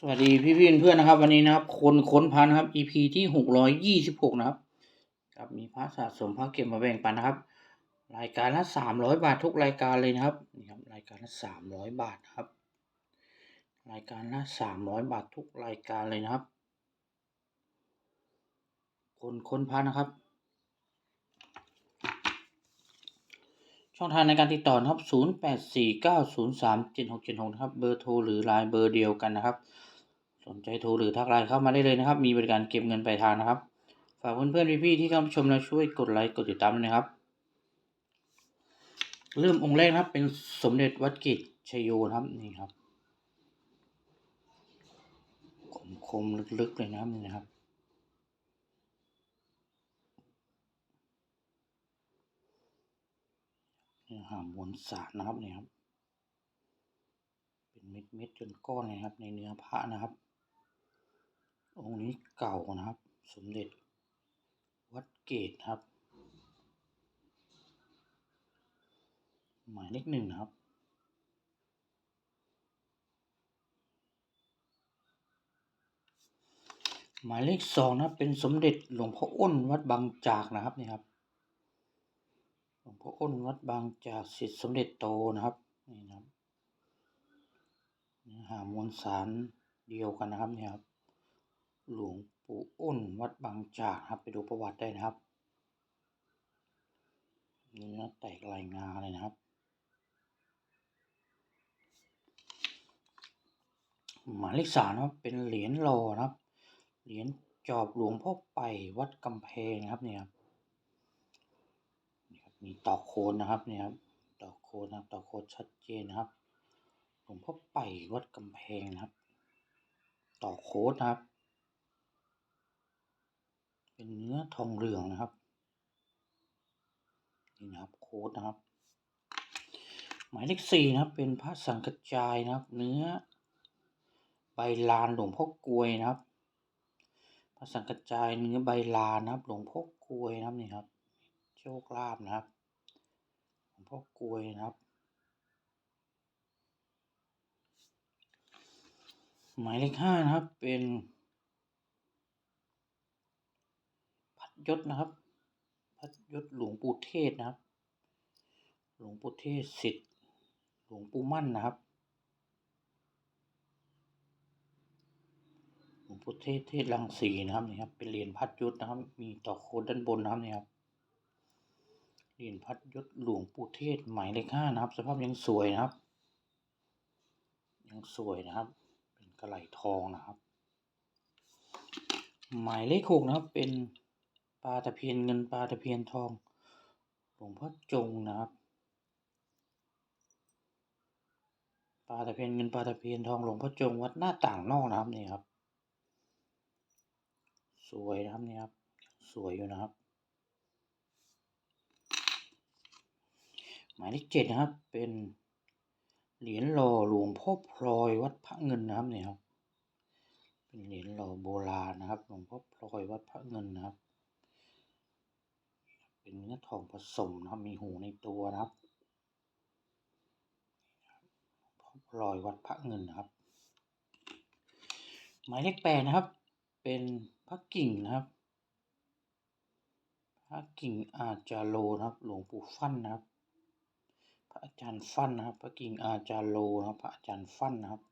สวัสดีพี่พี่เพื่อนนะครับ วันนี้นะครับ คนค้นพันครับ EP ที่หกร้อยยี่สิบหกนะครับครับมีพระสะสมพระเก็บมาแบ่งปันนะครับ รายการละสามร้อยบาททุกรายการเลยนะครับนี่ครับรายการละสามร้อยบาทครับ รายการละสามร้อยบาททุกรายการเลยนะครับ คนค้นพันนะครับ ช่องทางในการติดต่อนะครับ 0 8 4 9 0 3 7 6 7 6 นะครับ เบอร์โทรหรือไลน์เบอร์เดียวกันนะครับ สนใจโทรหรือทักไลน์เข้ามาได้เลยนะครับ มีบริการเก็บเงินปลายทางนะครับ ฝากเพื่อนๆพี่ๆที่เข้ามาชมและช่วยกดไลค์กดติดตามด้วยนะครับ เริ่มองค์แรกนะครับเป็นสมเด็จวัดกิจชยโยนะครับนี่ครับคมคมๆลึกๆเลยนะครับนี่นะครับเนื้อหามวลสารนะครับนี่ครับเป็นเม็ดเม็ดๆจนก้อนเลยนะครับในเนื้อพระนะครับ องค์นี้เก่านะครับ สมเด็จ วัดเกตครับ หมายเลขหนึ่งนะครับหมายเลขสองนะเป็นสมเด็จหลวงพ่ออ้นวัดบางจากนะครับนี่ครับ หลวงพ่ออ้นวัดบางจากสิทธิสมเด็จโตนะครับนี่นะครับหามวลสารเดียวกันนะครับนี่ครับ หลวงปู่อ้นวัดบางจากครับ ไปดูประวัติได้นะครับเนื้อแตกลายงาเลยนะครับหมายเลขสามนะครับเป็นเหรียญโลนะครับ เหรียญจอบหลวงพ่อไปวัดกำแพงนะครับเนี่ยครับนี่มีตอกโคนนะครับเนี่ยครับตอกโคนนะครับตอกโคนชัดเจนนะครับหลวงพ่อไปวัดกำแพงนะครับ ตอกโค้ดนะครับ เป็นเนื้อทองเหลืองนะครับ นี่นะครับโค้ดนะครับ หมายเลขสี่นะครับ เป็นพระสังกจายนะครับ เนื้อ ใบลานหลวงพ่อกลวยนะครับพระสังกจายเนื้อใบลานนะครับ หลวงพ่อกลวยนะครับนี่ครับ โชคลาภนะครับ หลวงพ่อกลวยนะครับหมายเลขห้านะครับเป็นพัด ยศนะครับพัดยศหลวงปู่เทศนะครับ หลวงปู่เทศสิทธิ์หลวงปู่มั่นนะครับ หลวงปู่เทศเทศรังสีนะครับนี่ครับ เป็นเหรียญพัดยศนะครับ มีต่อโคนด้านบนนะครับนี่ครับ เหรียญพัดยศหลวงปู่เทศหมายเลขห้านะครับ สภาพยังสวยนะครับ ยังสวยนะครับ เป็นกระไหลทองนะครับ หมายเลขหกนะครับเป็น ปลาตะเพียนเงินปลาตะเพียนทองหลวงพ่อจงนะครับปลาตะเพียนเงินปลาตะเพียนทองหลวงพ่อจงวัดหน้าต่างนอกนะครับนี่ครับ สวยนะครับนี่ครับ สวยอยู่นะครับ หมายเลขเจ็ดนะครับ เป็นเหรียญหล่อหลวงพ่อพลอยวัดพระเงินนะครับเนี่ยครับ เป็นเหรียญหล่อโบราณนะครับ หลวงพ่อพลอยวัดพระเงินนะครับ เป็นเนื้อทองผสมนะครับ มีหูในตัวนะครับหลวงพ่อพลอยวัดพระเงินนะครับ หมายเลขแปดนะครับ เป็นพระกิ่งนะครับ พระกิ่งอาจาโลนะครับ หลวงปู่ฟั่นนะครับ พระอาจารย์ฟั่นนะครับ พระกิ่งอาจารโลนะครับ พระอาจารย์ฟั่นนะครับ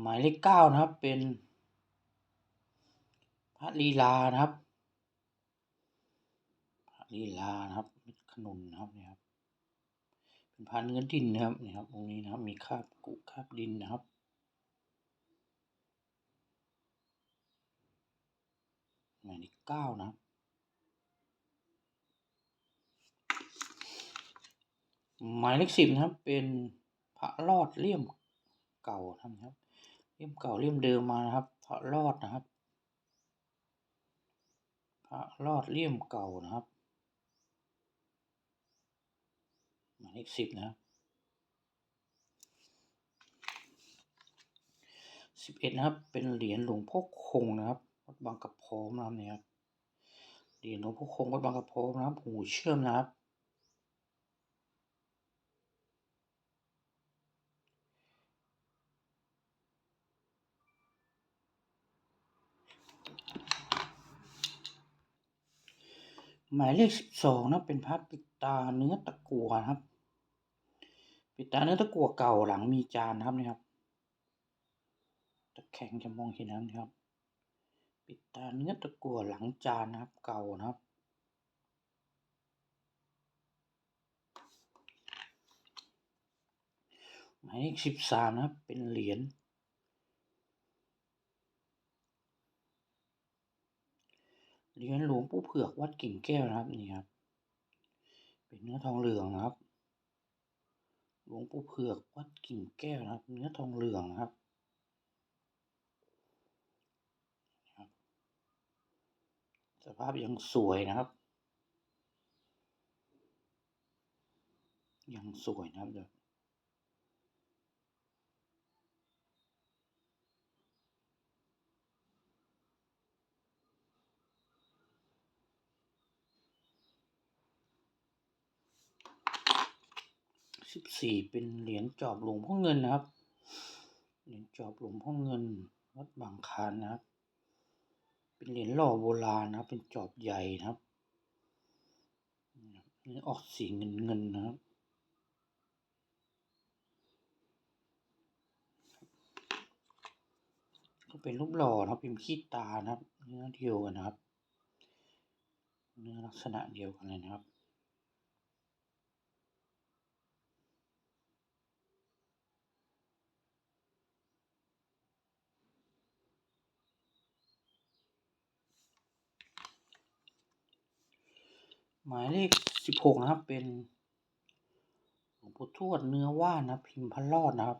หมายเลขเก้านะครับ เป็นพระลีลานะครับพระลีลานะครับเม็ดขนุนนะครับเนี่ยครับเป็นพันเนื้อดินนะครับเนี่ยครับองค์นี้นะครับ มีคาบกุคาบดินนะครับหมายเลขเก้านะครับหมายเลขสิบนะครับ เป็นพระรอดเลี่ยมเก่านะครับ เลี่ยมเก่าเลี่ยมเดิมมานะครับพระรอดนะครับพระรอดเลี่ยมเก่านะครับหมายเลขสิบนะครับสิบเอ็ดนะครับ เป็นเหรียญหลวงพ่อคงนะครับวัดบางกระพร้อมนะครับเนี่ยครับเหรียญหลวงพ่อคงวัดบางกระโพนะครับหูเชื่อมนะครับ หมายเลขสิบสองนะเป็นพระปิดตาเนื้อตะกั่วครับ ปิดตาเนื้อตะกั่วเก่าหลังมีจานนะครับนี่ครับตะแข็งจะมองเห็นนะครับ ปิดตาเนื้อตะกั่วหลังจานนะครับ เก่านะครับหมายเลขสิบสามนะครับ เป็นเหรียญ เหรียญหลวงปู่เผือกวัดกิ่งแก้วนะครับนี่ครับ เป็นเนื้อทองเหลืองนะครับ หลวงปู่เผือกวัดกิ่งแก้วนะครับ เนื้อทองเหลืองนะครับสภาพยังสวยนะครับ ยังสวยนะครับเดี๋ยว สิบสี่เป็นเหรียญจอบหลวงพ่อเงินนะครับ เหรียญจอบหลวงพ่อเงินวัดบางคานนะครับ เป็นเหรียญหล่อโบราณนะครับ เป็นจอบใหญ่นะครับนี่ออกสีเงินเงินนะครับก็เป็นรูปหล่อนะครับพิมพ์ขี้ตานะครับเนื้อเดียวกันนะครับ เนื้อลักษณะเดียวกันเลยนะครับ หมายเลขสิบหกนะครับ เป็นหลวงปู่ทวดเนื้อว่านนะพิมพ์พระรอดนะครับ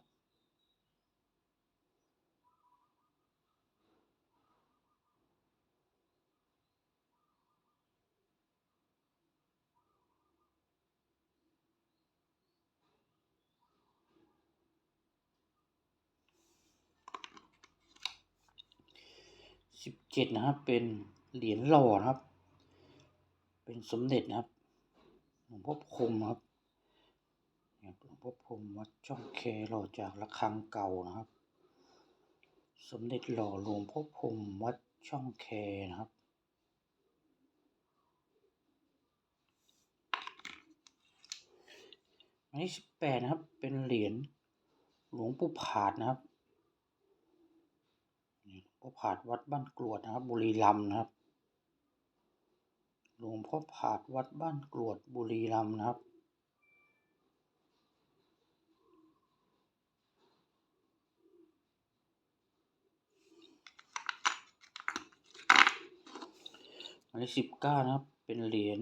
สิบเจ็ดนะครับ เป็นเหรียญหล่อนะครับ เป็นสมเด็จนะครับหลวงพ่อคมครับหลวงพ่อพรมวัดช่องแคหล่อจากระฆังเก่านะครับ สมเด็จหล่อหลวงพ่อพรมวัดช่องแคนะครับอันที่สิบแปดนะครับ เป็นเหรียญหลวงปู่ผาดนะครับนี่หลวงพ่ผาดวัดบ้านกรวดนะครับ บุรีรัมย์นะครับ หลวงพ่อผาดวัดบ้านกรวดบุรีรัมย์นะครับหมายเลขสิบเก้านะครับ เป็นเหรียญ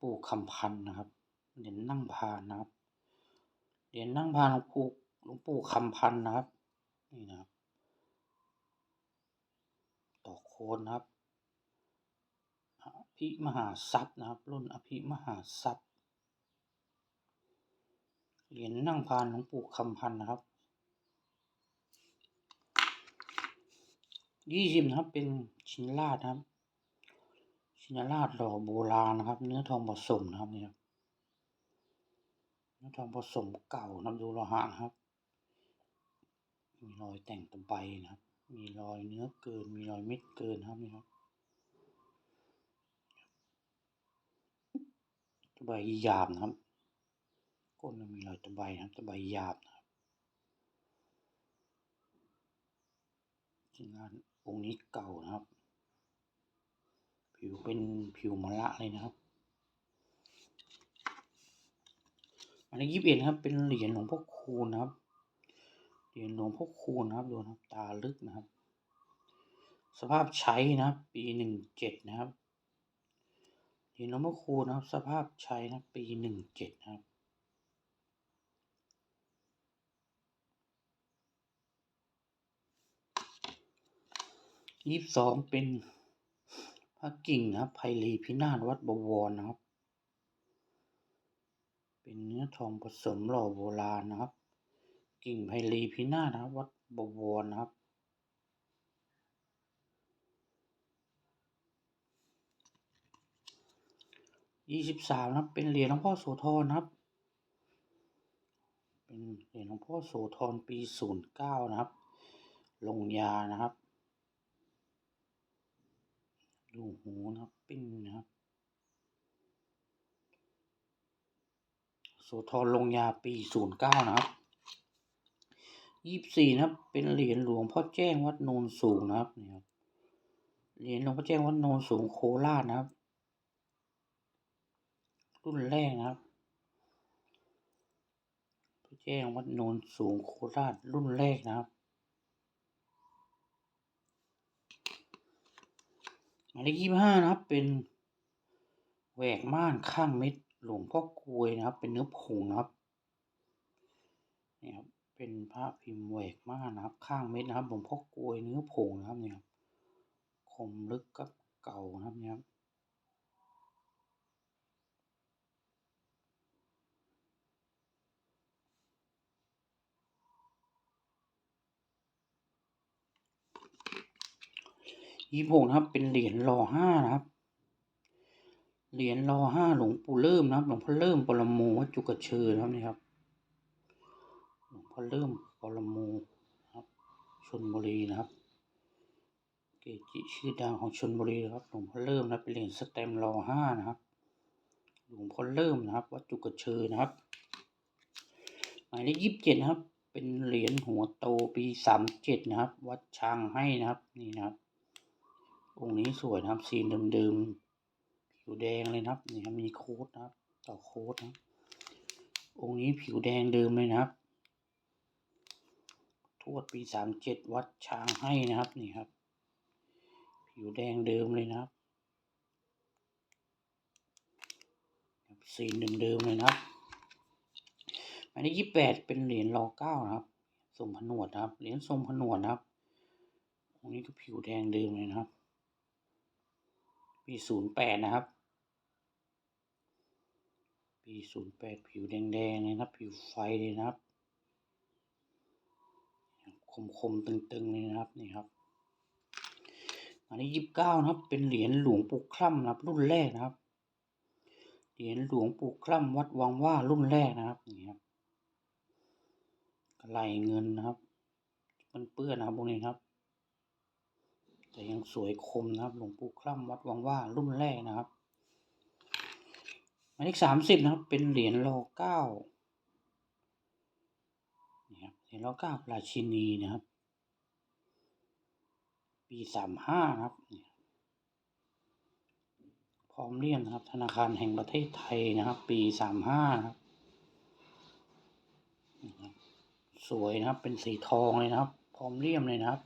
ปู่คำพันนะครับ เหรียญนั่งพานนะครับ เหรียญนั่งพานหลวงปู่หลวงปู่คำพันนะครับ นี่นะครับ ต่อโคนนะครับ ภิมหาทรัพย์นะครับรุ่นอภิมหาทรัพย์เหรียญนั่งพานหลวงปู่คำพันนะครับยี่สิบนะครับเป็นชินราชนะครับ ชินราชหล่อโบราณนะครับ เนื้อทองผสมนะครับเนี่ครับเนื้อทองผสมเก่านะดูโลหะนะครับ มีรอยแต่งตะไบนะครับ มีรอยเนื้อเกิน มีรอยเม็ดเกินครับนี่ครับ ตะไบหยาบนะครับ ก้นมีรอยตะไบนะครับตะไบหยาบนะครับงานองค์นี้เก่านะครับ ผิวเป็นผิวมะละเลยนะครับ อันนี้ยี่สิบเอ็ดนะครับ เป็นเหรียญหลวงพ่อคูณนะครับ เหรียญหลวงพ่อคูณนะครับดูนะครับ ตาลึกนะครับ สภาพใช้นะครับ ปีหนึ่งเจ็ดนะครับ หรียญหลวงพ่อคูนะครับ สภาพใช้นะปีหนึ่งเจ็ดนะครับ ยี่สิบสองเป็นพระกิ่งนะครับไพลีพินาศวัดบวรนะครับ เป็นเนื้อทองผสมหล่อโบราณนะครับ กิ่งไพลีพินาศนะครับ วัดบวรนะครับ ยี่สิบสามนะครับเป็นเหรียญหลวงพ่อโสธรนะครับ เป็นเหรียญหลวงพ่อโสธรปีศูนย์เก้านะครับ ลงยานะครับ ดูหูนะครับปิ้นนะครับ โสธรลงยาปีศูนย์เก้านะครับยี่สิบสี่นะครับ เป็นเหรียญหลวงพ่อแจ้งวัดโนนสูงนะครับนี่ครับเหรียญหลวงพ่อแจ้งวัดโนนสูงโคราชนะครับ รุ่นแรกนะครับพระแจ้งวัดโนนสูงโคราชรุ่นแรกนะครับหมายเลขยี่ห้านะครับ เป็นแหวกม่านข้างเม็ดหลวงพ่อกลวยนะครับ เป็นเนื้อผงนะครับนี่ครับเป็นพระพิมพ์แหวกม่านนะครับ ข้างเม็ดนะครับหลวงพ่อกลวยเนื้อผงนะครับเนี่ยครับคมลึกกับเก่านะครับเนี่ย ครับยี่หกนะครับ เป็นเหรียญรอห้านะครับ เหรียญรอห้าหลวงปู่เริ่มนะครับ หลวงพ่อเริ่มปรโมวัจุกเชอนะครับนี่ครับ หลวงพ่อเริ่มปรโมครับชนบุรีนะครับ เกจิชื่อดังของชนบุรีนะครับ หลวงพ่อเริ่มนะเป็นเหรียญสแตมรอห้านะครับ หลวงพ่อเริ่มนะครับ วัดจุกเชอนะครับ หมายเลขยี่สิบเจ็ดนะครับ เป็นเหรียญหัวโตปีสามเจ็ดนะครับ วัดช้างให้นะครับ นี่นะครับ องค์นี้สวยนะครับสีเดิมๆผิวแดงเลยนะครับนี่ครับมีโค้ดนะครับ ต่อโค้ดนะองค์นี้ผิวแดงเดิมเลยนะครับ ทวดปีสามเจ็ดวัดช้างให้นะครับนี่ครับ ผิวแดงเดิมเลยนะครับสีเดิมๆเลยนะครับหมายเลขยี่แปดเป็นเหรียญรอเก้านะครับทรงผนวดนะครับ เหรียญทรงผนวดนะครับองนี้ก็ผิวแดงเดิมเลยนะครับ ปีศูนย์แปดนะครับ ปีศูนย์แปดผิวแดงๆเลยนะผิวไฟเลยนะครับ คมๆตึงๆเลยนะครับนี่ครับ อันนี้ยี่สิบเก้านะครับ เป็นเหรียญหลวงปู่คล่ำนะครับ รุ่นแรกนะครับ เหรียญหลวงปู่คล่ำวัดวังว่ารุ่นแรกนะครับนี่ครับกระไหลเงินนะครับ มันเปื้อนนะครับพวกนี้ครับ แต่ยังสวยคมนะครับ หลวงปู่คล่ำวัดวังว่ารุ่นแรกนะครับหมายเลขสามสิบนะครับ เป็นเหรียญรอเก้านี่ครับเหรียญรอเก้าราชินีนะครับ ปีสามห้าครับนี่พร้อมเลี่ยมนะครับ ธนาคารแห่งประเทศไทยนะครับ ปีสามห้าครับนี่ครับ สวยนะครับ เป็นสีทองเลยนะครับ พร้อมเลี่ยมเลยนะครับ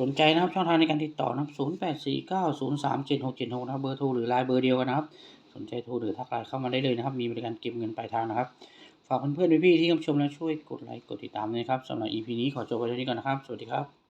สนใจนะครับช่องทางในการติดต่อนะครับ0 8 4 9 0 3 7 6 7 6นะครับเบอร์โทรหรือไลน์เบอร์เดียวกันนะครับ สนใจโทรหรือทักไลน์เข้ามาได้เลยนะครับ มีบริการเก็บเงินปลายทางนะครับ ฝากเพื่อนๆพี่ๆที่รับชมและช่วยกดไลค์กดติดตามด้วยครับสำหรับ EP นี้ขอจบไว้เท่านี้ก่อนนะครับ สวัสดีครับ